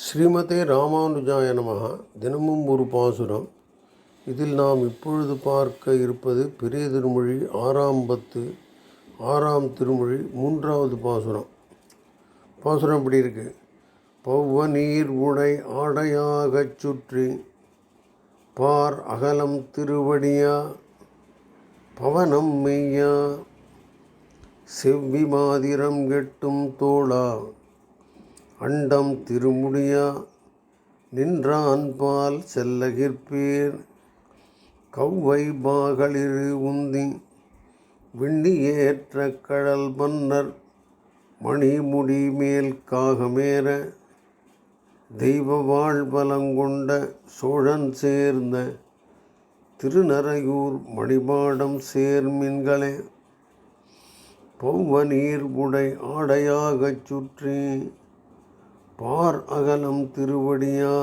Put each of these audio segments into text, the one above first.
ஸ்ரீமதே ராமானுஜாய நமகா தினமும் ஒரு பாசுரம். இதில் நாம் இப்பொழுது பார்க்க இருப்பது பெரிய திருமொழி ஆறாம் பத்து ஆறாம் திருமொழி மூன்றாவது பாசுரம். பாசுரம் இப்படி இருக்கு? பௌவ நீர் உடை ஆடையாகச் சுற்றி பார் அகலம் திருவடியா பவனம் மெய்யா செவ்வி மாதிரம் கெட்டும் தோளா. அண்டம் திருமுடியா நின்றான்பால் செல்லகிற்பேர் கௌவை பாகளிரு உந்தி விண்ணியேற்ற கடல் மன்னர் மணிமுடி மேல் காகமேற தெய்வ வாழ்வலங்கொண்ட சோழன் சேர்ந்த திருநரையூர் மணிபாடம் சேர்மின்களே பௌவ நீர் உடை ஆடையாகச் சுற்றி பார் அகலம் திருவடியா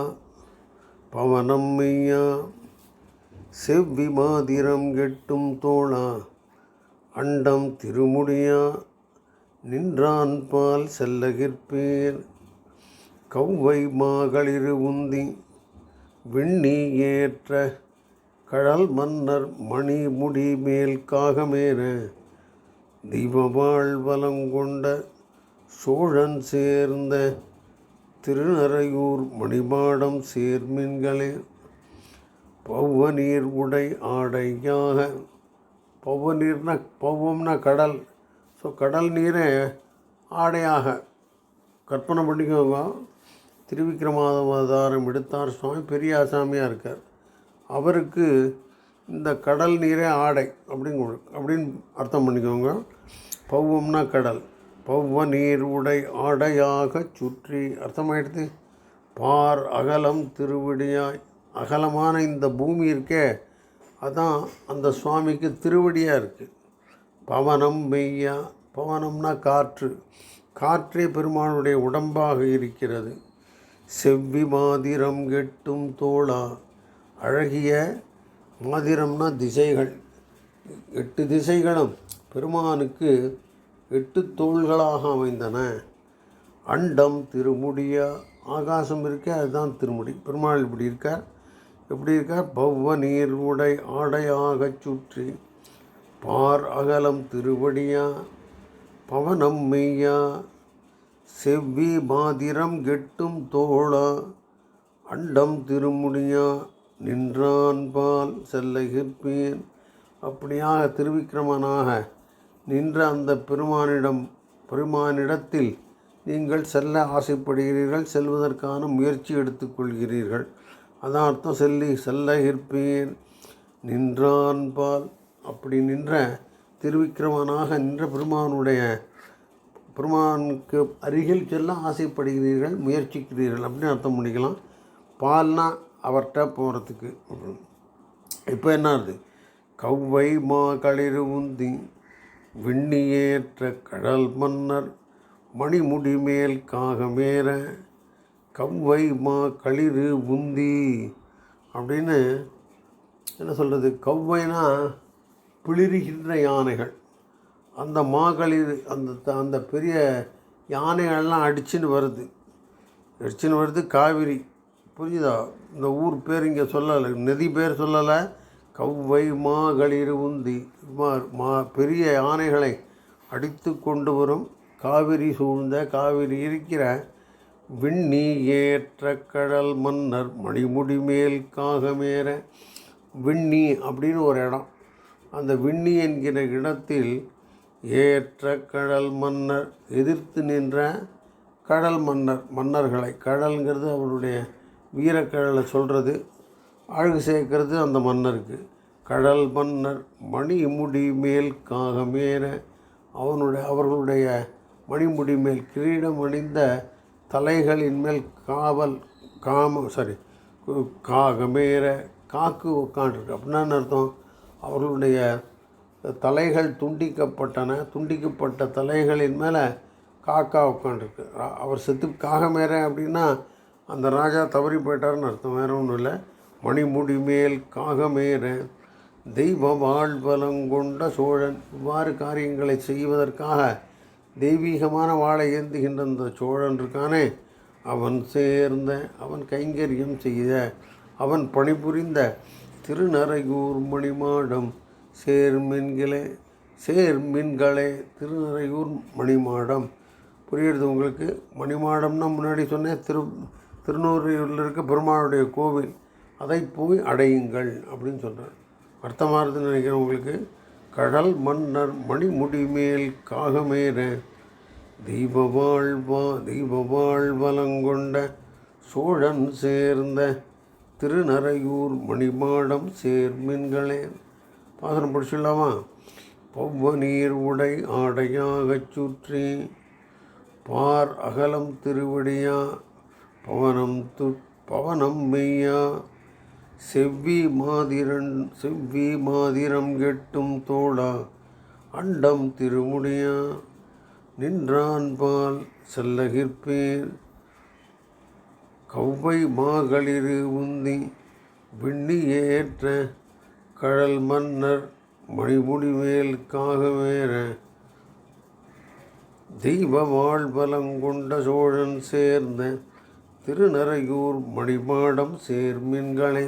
பவனம் மெய்யா செவ்வி மாதிரம் கெட்டும் தோளா அண்டம் திருமுடியா நின்றான் பால் செல்லகிற்பேர் கௌவை மாகளிரு உந்தி விண்ணி ஏற்ற கழல் மன்னர் மணி முடி மேல் காகமேற தெய்வ சோழன் சேர்ந்த திருநரையூர் மணிமாடம் சேர்மின்களே பௌவ நீர் உடை ஆடையாக. பௌவ நீர்னா பௌவம்னா கடல். ஸோ கடல் நீரை ஆடையாக. கற்பனை பண்ணிக்கோங்க. திருவிக்கிரமாவதாரம் எடுத்தார் சுவாமி. பெரிய ஆசாமியாக இருக்கார். அவருக்கு இந்த கடல் நீரே ஆடை அப்படிங்க அப்படின்னு அர்த்தம் பண்ணிக்கோங்க. பௌவம்னா கடல். பௌவ நீர் உடை ஆடையாகச் சுற்றி அர்த்தமாயிடுது பார் அகலம் திருவடியாய். அகலமான இந்த பூமி இருக்கே அதான் அந்த சுவாமிக்கு திருவடியாக இருக்குது பவனம் மெய்யா பவனம்னா காற்று. காற்றே பெருமானுடைய உடம்பாக இருக்கிறது. செவ்வி மாதிரம் கெட்டும் தோளா. அழகிய மாதிரம்னா திசைகள். எட்டு திசைகளும். பெருமானுக்கு எட்டு தோள்களாக அமைந்தன. அண்டம் திருமுடியா ஆகாசம் இருக்கே அதுதான் திருமுடி. பெருமாள் இப்படி இருக்கார். எப்படி இருக்கார்? பவ்வ நீர் உடை ஆடையாகச் சுற்றி பார் அகலம் திருவடியா பவனம் மெய்யா செவ்வி மாதிரம் கெட்டும் தோளா அண்டம் திருமுடியா நின்றான் பால் செல்லகிற்பேன் அப்படியாக திருவிக்கிரமனாக நின்ற அந்த பெருமானிடம் பெருமானிடத்தில் நீங்கள் செல்ல ஆசைப்படுகிறீர்கள் செல்வதற்கான முயற்சி எடுத்துக்கொள்கிறீர்கள். அதார்த்தம் அர்த்தம் செல்லி செல்ல இருப்பேன் நின்றான் பால். அப்படி நின்ற திருவிக்கிரமனாக நின்ற பெருமானுடைய பெருமானுக்கு அருகில் செல்ல ஆசைப்படுகிறீர்கள் முயற்சிக்கிறீர்கள் அப்படின்னு அர்த்தம் பண்ணிக்கலாம். பால்னா அவர்கிட்ட போகிறதுக்கு இப்போ என்ன ஆகுது? கௌவை மா களிறு உந்தி விண்ணியேற்ற கடல் மன்னர் மணிமுடி மேல் காகமேற கவ்வை மா களிறு உந்தி அப்படின்னு என்ன சொல்கிறது கவ்வைனா பிளிருகின்ற யானைகள். அந்த மாகளிர் அந்த அந்த பெரிய யானைகள்லாம் அடிச்சுன்னு வருது. அடிச்சுன்னு வருது காவிரி. புரியுதா இந்த ஊர் பேர் இங்கே சொல்லலை நதி பேர் சொல்லலை. கவ்வை மாகளிர் உந்தி. மா மா பெரிய யானைகளை அடித்து கொண்டு வரும் காவிரி சூழ்ந்த காவிரி இருக்கிற விண்ணி ஏற்ற கடல் மன்னர் மணிமுடி மேல் காகமேற விண்ணி அப்படின்னு ஒரு இடம். அந்த விண்ணி என்கிற இடத்தில் ஏற்ற கடல் மன்னர் எதிர்த்து நின்ற கடல் மன்னர் மன்னர்களை. கடல்ங்கிறது அவருடைய வீரக்கடலை சொல்கிறது அழகு சேர்க்கறது அந்த மன்னருக்கு கடல் மன்னர் மணிமுடி மேல் காகமேற அவனுடைய அவர்களுடைய மணிமுடி மேல் கிரீடம் அணிந்த தலைகளின் மேல் காவல் காம சாரி காகமேற காக்கு உட்காண்டிருக்கு அப்படின்னா அர்த்தம்? அவர்களுடைய தலைகள் துண்டிக்கப்பட்டன துண்டிக்கப்பட்ட தலைகளின் மேலே காக்கா உட்காண்டிருக்கு அவர் செத்து காகமேற அப்படின்னா அந்த ராஜா தவறி போயிட்டார்னு அர்த்தம். வேறு ஒன்றும் இல்லை. மணிமுடி மேல் காகமேற தெய்வ வாழ்வலங்கொண்ட சோழன் இவ்வாறு காரியங்களை செய்வதற்காக தெய்வீகமான வாழை ஏந்துகின்ற அந்த சோழன் இருக்கானே. அவன் சேர்ந்த அவன் கைங்கரியம் செய்த அவன் பணிபுரிந்த திருநரையூர் மணிமாடம் சேர்மின்களே சேர்மின்களே திருநரையூர் மணிமாடம். புரியுறது உங்களுக்கு? மணிமாடம்னா முன்னாடி சொன்னேன் திரு திருநூறையூரில் இருக்க பெருமாளுடைய கோவில். அதை போய் அடையுங்கள் அப்படின்னு சொல்கிறார் அர்த்தமாகுதுன்னு நினைக்கிறேன் உங்களுக்கு. கடல் மன்னர் மணிமுடி மேல் காகமேற தெய்வ வாழ்வா தெய்வ வாழ்வலங்கொண்ட சோழன் சேர்ந்த திருநரையூர் மணிமாடம் சேர்மின்களே பாசனம் படிச்சிடலாமா? பவ்வ நீர் உடை ஆடையாகச் சுற்றி பார் அகலம் திருவடியா பவனம் து பவனம் மெய்யா. செவ்வி மாதிரன் செவ்வி மாதிரம் கெட்டும் தோழா அண்டம் திருமுடியா நின்றான் பால் செல்லகிற்பேர். கவ்வை மாகளிரு உந்தி விண்ணி ஏற்ற கழல் மன்னர் மணிமுடிவேல் காகவேற. தெய்வ வாழ்பலங்கொண்ட சோழன் சேர்ந்த திருநரையூர் மணிமாடம் சேர்மின்களே.